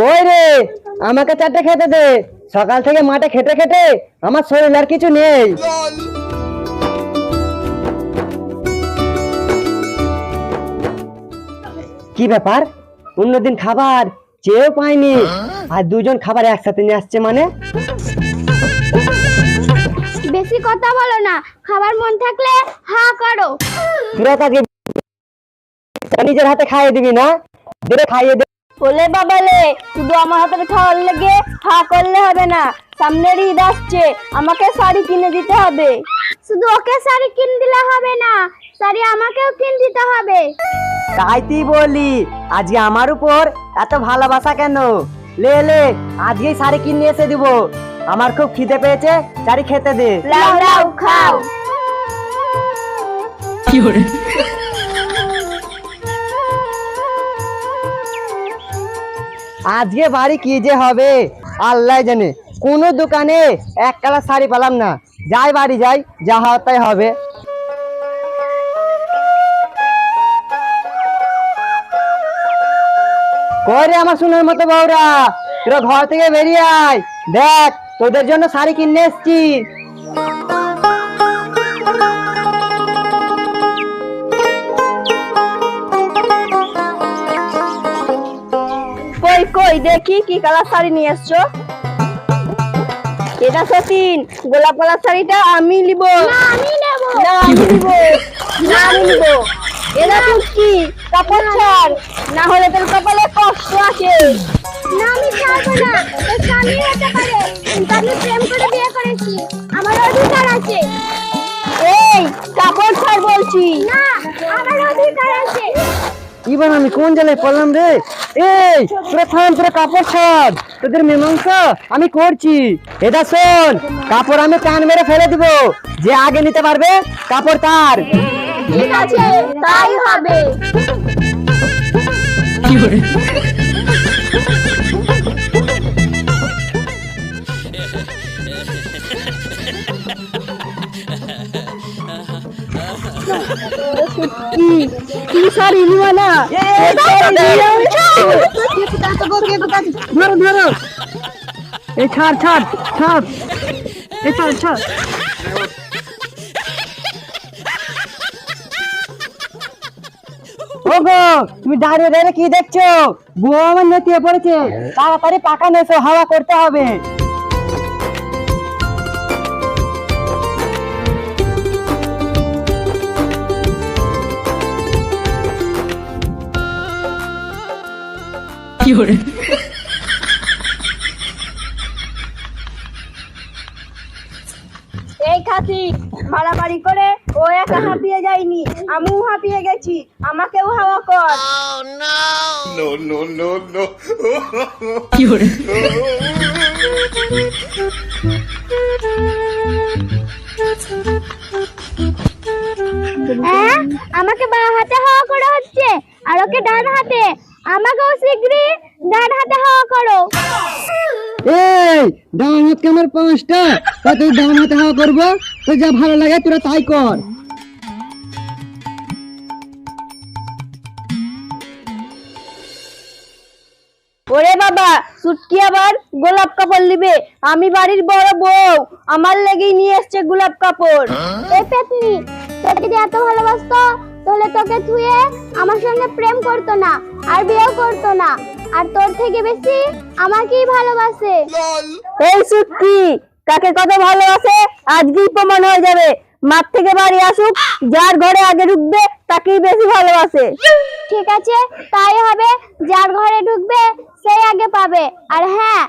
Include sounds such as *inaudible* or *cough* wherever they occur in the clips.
কই রে? আমাকে চারটে খেতে দে। সকাল থেকে মাঠে খেটে খেটে আমার শরীর আর কিছু নেই। কি ব্যাপার? অন্যদিন খাবার চেয়েও পাইনি। আর দুজন খাবার একসাথে নিয়ে আসছে মানে? বেশি কথা বলো না। খাবার মন থাকলে হা করো। তোরা নিজের হাতে খাইয়ে দিবি না? দিলে খাইয়ে দে। বলে বাবালে শুধু আমার হাতের খাওয়ার লেগে হা করলে হবে না। সামনের ঈদ আসছে আমাকে শাড়ি কিনে দিতে হবে। শুধু ওকে শাড়ি কিনে দিলে হবে না শাড়ি আমাকেও কিনে দিতে হবে। তাই তুই বলি আজকে আমার উপর এত ভালোবাসা কেন? লে লে আজকেই শাড়ি কিনে এসে দিব। আমার খুব খিদে পেয়েছে শাড়ি খেতে দে। লাউ লাউ খাও। আজকে বাড়ি কি যে হবে? আল্লাহ জানে। কোনো দোকানে এক কালার শাড়ি পেলাম না। যাই বাড়ি যাই, যা তাই হবে। কই রে আমার সোনার মতো বউরা? তোরা ঘর থেকে বেরিয়ে আয়। দেখ, তোদের জন্য শাড়ি কিনে এসছি। কই কই দেখি কি কালার শাড়ি নিয়ে এসছো এটা সতীন গোলাপ কালার শাড়িটা আমি নিব। না আমি নেব। না আমি নিব। না আমি নিব। এটা কুচকি কাপড় ছাড়। না হলে তোর কপালে কষ্ট আছে না আমি ছাড়বো না। তোর স্বামী হতে পারে। কিন্তু আমি প্রেম করে বিয়ে করেছি। আমার অধিকার আছে। এই কাপড় ছাড় বলছি। না আমার অধিকার আছে। এবার আমি কোন জায়গায় পড়লাম রে? এই তোরা থাম তোরা কাপড় ছাড়। তোদের মীমাংসা আমি করছি। এটা শোন কাপড় আমি টান মেরে ফেলে দিব। যে আগে নিতে পারবে কাপড় তার। ঠিক আছে তাই হবে। কি *laughs* তুমি দাঁড়িয়ে দাঁড়িয়ে কি দেখছ বুয়া আমার নেতিয়ে পড়েছে তাড়াতাড়ি পাকা নেছো হাওয়া করতে হবে এই খাতি মারামারি করে ও একা হাঁপিয়ে যায়নি আমিও হাঁপিয়ে গেছি আমাকেও হাওয়া কর। No, no, no, no. হ্যাঁ আমাকে বা হাতে হাওয়া করা হচ্ছে আর ওকে ডান হাতে। আমাকেও শীঘ্রই ডান হাতে হাওয়া করো। এই ডান হাত আমার পাঁচটা? তা তুই ডান হাতে হাওয়া করব। তো যা ভালো লাগে তোরা তাই কর। ওরে বাবা সুটকি আবার গোলাপ কাপড় নিবে। আমি বাড়ির বড় বউ আমার লেগেই নিয়ে এসছে গোলাপ কাপড়। এই পেতনি তোকে যদি এত ভালোবাসতো তাহলে তোকে থুয়ে আমার সঙ্গে প্রেম করতো না। আর বিয়েও করতো না। আর তোর থেকে বেশি আমাকেই ভালোবাসে। এই সুটকি কাকে কত ভালোবাসে আজকেই প্রমাণ হয়ে যাবে। মাঠ থেকে বাড়ি আসুক যার ঘরে আগে ঢুকবে তাকেই বেশি ভালোবাসে। ঠিক আছে তাই হবে যার ঘরে ঢুকবে সেই আগে পাবে। আর হ্যাঁ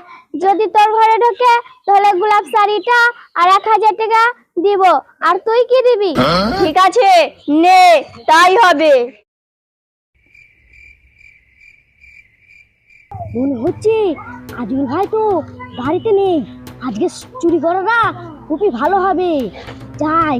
যদি তোর ঘরে ঢোকে তাহলে গোলাপ শাড়িটা আর এক হাজার টাকা দিব। আর তুই কি দিবি? ঠিক আছে নে তাই হবে। মনে হচ্ছে আজমল ভাই তো বাড়িতে নেই। আজকে চুরি করাটা খুবই ভালো হবে। যাই।